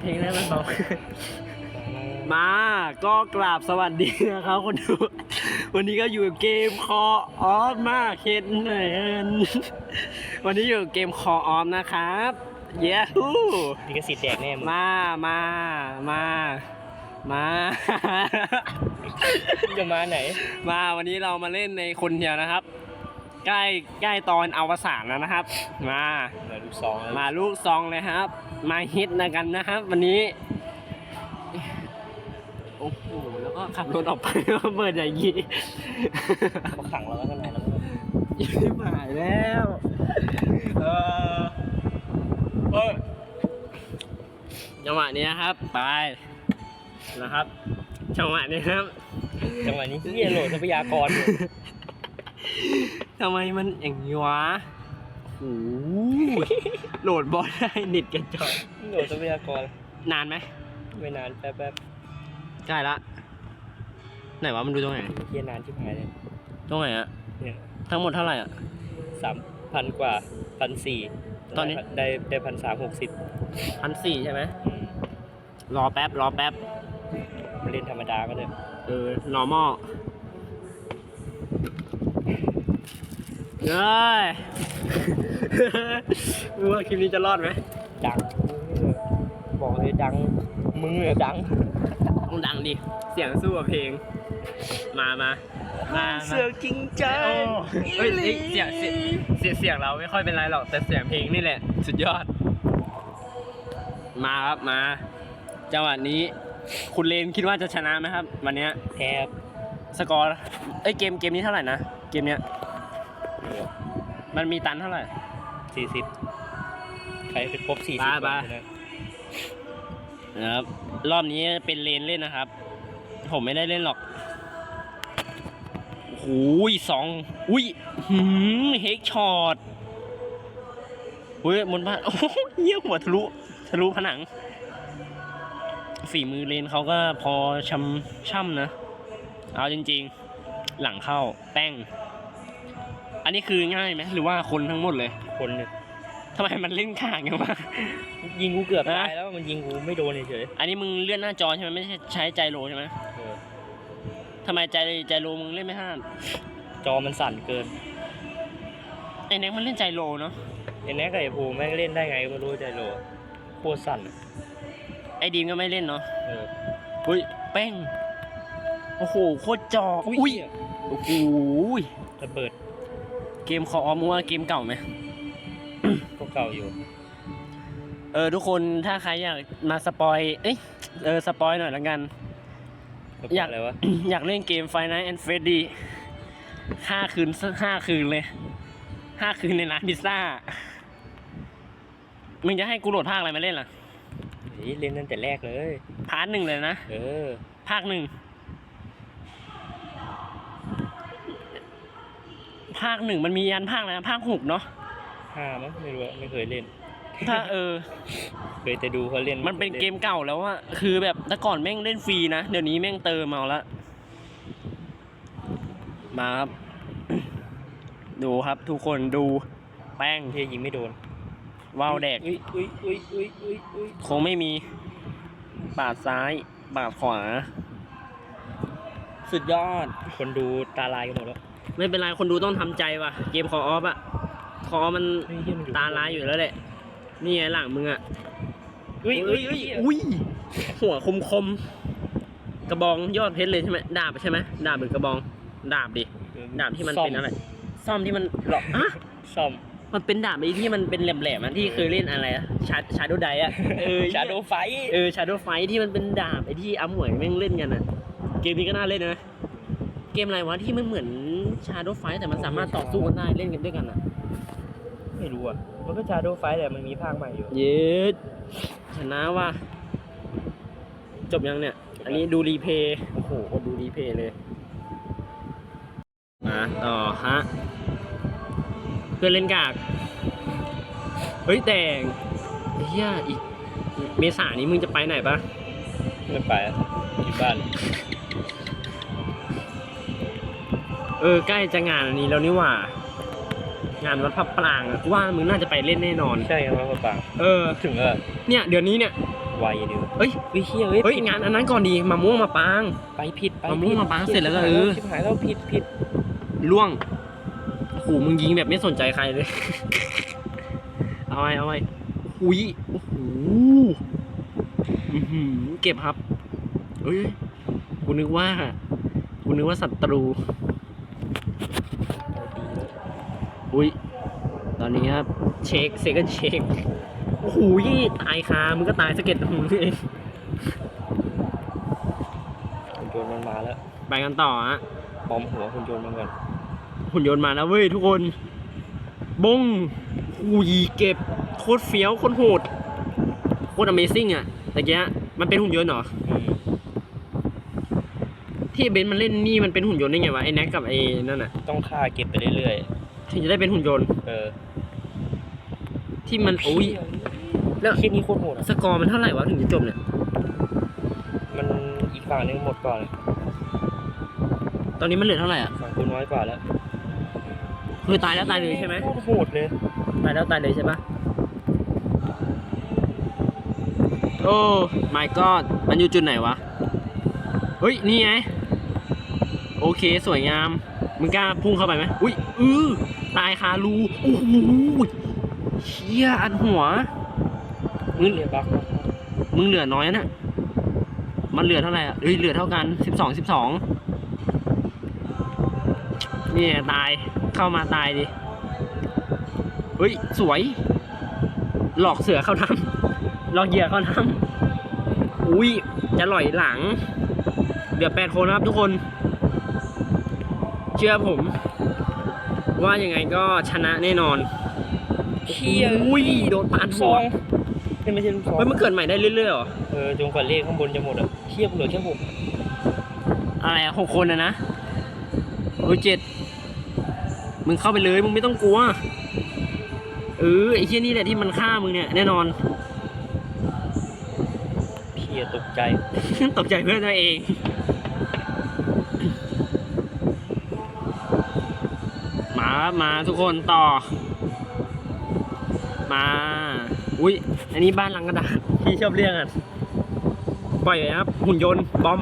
เพลงได้มันเบามา ก็กราบสวัสดีนะครับคนดูวันนี้ก็อยู่กับเกมคอออฟมากเห็นหน่อยเอิ้นวันนี้อยู่กับเกมคอออฟนะครับเย้ฮู้ลิขสิทธิ์แดกแน่มึงมา มา มา มาจะมาไหน มาวันนี้เรามาเล่นในคนเดียวนะครับ ใกล้ใกล้ตอนอวสานแล้วนะครับ มามาลูกซองแล้วมาลูกซองเลยครับ มาฮิตนะกันนะครับ วันนี้โอ้โหแล้วก็ขับรถออกไปแล้วเปิดอย่างนี้เขาขังเราไว้ข้างในแล้วยังไม่หายแล้วเออเออจังหวะนี้นะครับไปนะครับจังหวะนี้ครับจังหวะนี้เฮียโหลดทรัพยากรอยู่ ทำไมมันอย่างนี้วะโอ้โหโหลดบอลได้เน็ตกระจอกโหลดทรัพยากร นานไหม ไม่นานแป๊บแป๊บใกล้ละ ไหนวะมันดูตรงไหน เฮียนานที่หายเลย ตรงไหนอะเนี่ย ทั้งหมดเท่าไหร่อะสามพันกว่าพันสี่ตอนนี้ ได้ได้พันสามหกสิบพันสี่ใช่ไหม รอแป๊บ รอแป๊บ เล่นธรรมดาก็เลยเออ normal เฮ้ยมึงว่าคลิปนี้จะรอดไหมดัง บอกเลยดัง มึงเนี่ยดัง ต้องดังดิ เสียงสู้กับเพลง มามามามาเสือกจริงใจโอ้เฮ้ยเฮ้ยเสียงเสียงเสียงเสียงเราไม่ค่อยเป็นไรหรอก แต่เสียงเพลงนี่แหละ สุดยอด มาครับมา จังหวะนี้ คุณเลนคิดว่าจะชนะไหมครับ วันเนี้ยแทบสกอร์ เอ้ยเกมเกมนี้เท่าไหร่นะ เกมเนี้ย มันมีตันเท่าไหร่ สี่สิบใครเป็นครบสี่สิบบ้าบ้า นะครับ รอบนี้เป็นเลนเล่นนะครับ ผมไม่ได้เล่นหรอกโอ้ยสองอุ้ยหืมเฮกช็อตอุ้ยบนบ้านโอ้โหเยี่ยหัวทะลุทะลุผนัง ฝีมือเลนเขาก็พอชำช่ำนะ เอาจริง ๆ หลังเข้าแป้ง อันนี้คือง่ายไหมหรือว่าคนทั้งหมดเลยคนเนี่ยทำไมมันเล่นข้างอย่างวะ ยิงกูเกือบฮะตายแล้วมันยิงกูไม่โดนเฉยอันนี้มึงเลื่อนหน้าจอใช่ไหมไม่ใช่ใช้ใจโลใช่ไหมๆเออทำไมใจใจโลมึงเล่นไม่ห้ามจอมันสั่นเกินไอ้แน็กมันเล่นใจโลเนาะไอ้แน็กกับไอ้ภูมิแม่งเล่นได้ไงก็ไม่รู้ใจโลโคตรสั่นอะไอ้ดีมก็ไม่เล่นเนาะเอออุ้ยแป้งโอ้โหโคตรจอกอุ้อุ้ยยโอ้โหระเบิด เกมคออมึงว่าเกมเก่าไหมก็เก่าอยู่ เออทุกคนถ้าใครอยากมาสปอยเอ้ยเออสปอยหน่อยละกัน อยากอะไรวะอยากเล่นเกม Five Nights at Freddy ห้าคืนสักห้าคืนเลยห้าคืนในร้านพิซซ่ามึงจะให้กูโหลดภาคอะไรมาเล่นล่ะเฮ้ยเล่นตั้งแต่แรกเลย พาร์ทหนึ่งเลยนะ เออ ภาคหนึ่ง ภาคหนึ่งมันมียันภาคอะไรนะภาคหกเนาะห้ามั้งไม่รู้อะไม่เคยเล่น ถ้าเออ เคยแต่ดูเขาเล่นมันเป็นเกมเก่าแล้วอะคือแบบแต่ก่อนแม่งเล่นฟรีนะเดี๋ยวนี้แม่งเติมเอาละมาครับ ดูครับทุกคนดูแป้งเฮียยิงไม่โดนว่าวแดกอุ้ยอุ้ยอุ้ยอุ้ยอุ้ยอุ้ยคงไม่มีปาดซ้ายปาดขวา สุดยอด คนดูตาลายกันหมดแล้ว ไม่เป็นไรคนดูต้องทำใจว่ะ เกมคอออฟอะคอมันเฮ้ยเฮียมันอยู่ตาลายอยู่แล้วแหละ นี่ไงหลังมึงอะอุ้ยอุ้ยอุ้ยอุ้ยหัวคมคมๆกระบองยอดเพชรเลยใช่ไหมดาบใช่ไหมดาบหรือกระบอง ดาบดิดาบที่มันเป็นอะไรซ่อมที่มันหรออะซ่อมมันเป็นดาบไอ้ที่มันเป็นแหลมๆอะที่เคยเล่นอะไรอะชาชาโดไดอะเออชาโดไฟเออชาโดไฟที่มันเป็นดาบไอ้ที่อ้ำหวยแม่งเล่นกันอะเกมนี้ก็น่าเล่นนะเกมอะไรวะที่มันเหมือน ชาโดไฟแต่มันสามารถต่อสู้กันได้เล่นกันด้วยกันอะไม่รู้อะ มันก็ชาโดไฟแต่มันมีภาคใหม่อยู่ เย็ดชนะว่ะจบยังเนี่ย อันนี้ดูรีเพย์โอ้โหดูรีเพย์เลยมาต่อฮะเพื่อนเล่นกาก เฮ้ยแต่งเฮียอีก เมษานี้มึงจะไปไหนปะไม่ไปอะอยู่บ้าน เออใกล้จะงานอันนี้แล้วนี่หว่า งานวัดพระปรางอะกูว่ามึงน่าจะไปเล่นแน่นอน ใช่ครับพ่อปังเออ ถึงเออเนี่ยเดี๋ยวนี้เนี่ยไวเดียวเฮ้ยเฮ้ยเฮียเฮ้ยเฮ้ยผิดงานอันนั้นก่อนดีมะม่วงมาปาง ไปผิดไปมะม่วงผิดมาปางผิดเสร็จแล้วก็ชิบหายเออ ชิบหายแล้วผิดผิดล่วงโอ้โหมึงยิงแบบไม่สนใจใครเลย เอาไว้เอาไว้อุ้ยโอ้โหอื้อหือเก็บครับเฮ้ยกูนึกว่ากูนึกว่าศัตรู อุ้ย ตอนนี้ครับ เช็คเซกันเช็คโอ้โหยี่ตายคามึงก็ตายสะเก็ดหูเองหุ่นยนต์มันมาแล้วไปกันต่อฮะปอมหัวหุ่นยนต์มันก่อนหุ่นยนต์มาแล้วเว้ยทุกคน บงอุ้ยเก็บโคตรเฟี้ยวโคตรโหดโคตร Amazing อะแต่กี้มันเป็นหุ่นยนต์เหรออืมที่เบนซ์มันเล่นนี่มันเป็นหุ่นยนต์ได้ไงวะไอ้แน็กกับไอ้นั่นน่ะต้องฆ่าเก็บไปเรื่อย ถึงจะได้เป็นหุ่นยนต์ๆเออที่มันอุ้ยแล้แล้ววคิดนี้โคตรโหดอะสกอร์มันเท่าไหร่วะถึงจะจบเนี่ย มันอีกฝั่งนึงหมดก่อนตอนนี้มันเหลือเท่าไหร่อะฝั่งกูน้อยกว่าแล้วคือตายแล้วตายเลยใช่ไหมโคตรโหดเลยตายแล้วตายเลยใช่ปะโอ้ my god มันอยู่จุดไหนวะ เฮ้ย นี่ไง โอเค สวยงาม มึงกล้าพุ่งเข้าไปไหมอุ้ยอือตายคารูโอ้โหเชี่ยอันหัว มึงเรียบักมึงเหลือน้อยนะมันเหลือเท่าไหร่อะเอ้ยเหลือเท่ากันสิบสองสิบสองนี่ไงตายเข้ามาตายดิเฮ้ยสวย หลอกเสือเข้าทำหลอกเหยื่อเข้าทำอุ้ยจะหล่อยหลัง เหลือแปดคนนะครับทุกคน เชื่อผม ว่ายังไงก็ชนะแน่นอนเฮียอุ้ยโดนปานซหัวองนี่ไม่ใช่ลูกซองเฮ้ยมันเกิดใหม่ได้เรื่อยๆเหรอ เออจงกว่าเลขข้างบนจะหมดอะเทียบเหลือแค่หกอะไรอะหกคนอะนะเออเจ็ดมึงเข้าไปเลยมึงไม่ต้องกลัวเออไอ้เชี่ยนี่แหละที่มันฆ่ามึงเนี่ยแน่นอนเฮียตกใจ ตกใจเพื่อนตัวเอง มาครับมาทุกคนต่อ มา อุ้ยอันนี้บ้านหลังกระดาษที่ชอบเรียกกันปล่อยเลยครับ หุ่นยนต์บอม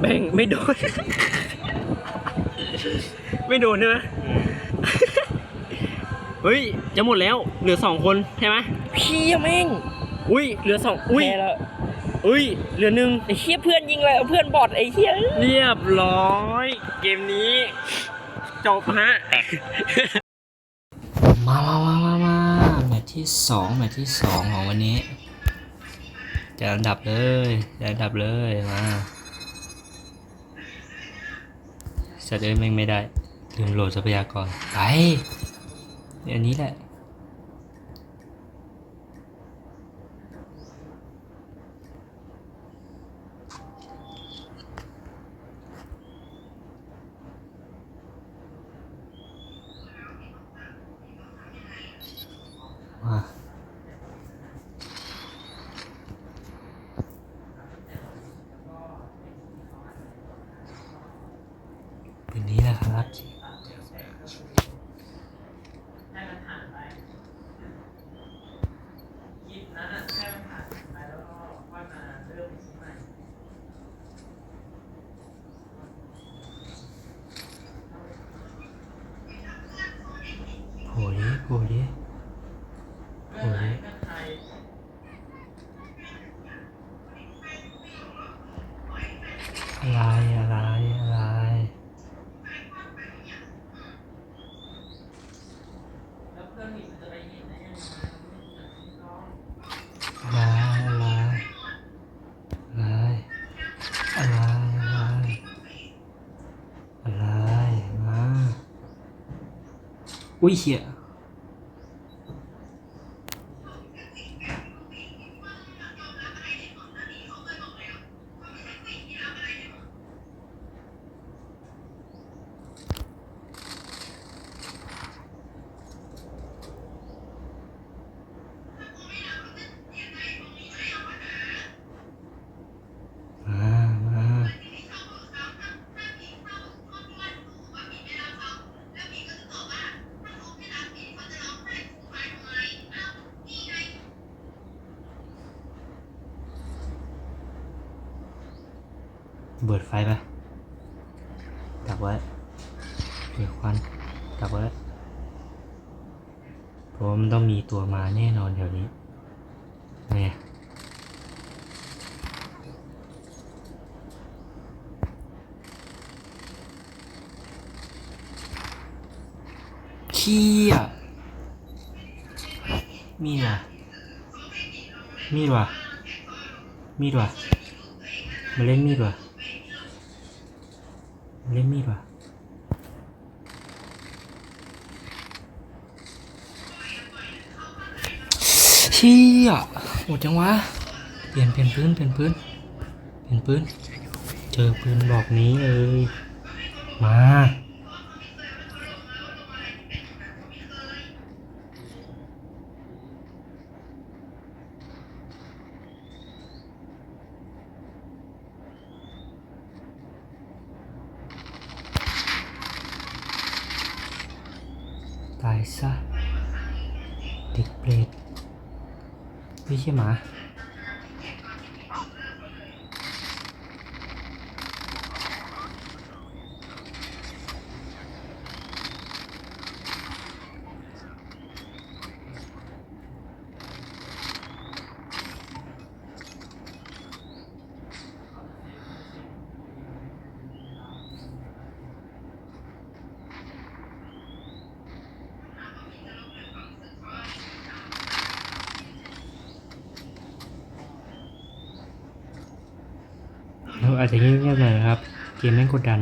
แบ่งไม่โดน ไม่โดนใช่ไหมอืมเฮ้ย จะหมดแล้ว เหลือสองคนใช่ไหมเฮียแม่ง อุ้ย เหลือสองอุ้ยแพ้แล้วอุ้ย เหลือหนึ่งไอ้เฮียเพื่อนยิงเลยเอาเพื่อนบอดไอ้เฮียเรียบร้อย เกมนี้ จบฮะ มามามามามาแมตช์ที่สองแมตช์ที่สองของวันนี้จะอันดับเลยจะอันดับเลยมาสัตว์เอ้ยแม่งไม่ได้ลืมโหลดทรัพยากรไปอันนี้แหละ มาเป็นนี้แหละครับโหดิโหดิ 危险 เบิดไฟปะดับไว้เดี๋ยวควันดับไว้เพราะว่ามันต้องมีตัวมาแน่นอนแถวนี้ไงเขี้ยมีดว่ะมีดว่ะมีดว่ะมาเล่นมีดว่ะ เล่นมีดว่ะเชี่ยหมดจังวะ เปลี่ยนเปลี่ยนพื้นเปลี่ยนพื้นเปลี่ยนพื้น เจอพื้นบอกนี้เลย มา ตายซะ เด็กเปรตไม่ใช่หมา อาจจะเงียบๆหน่อยนะครับ เกมแม่งกดดัน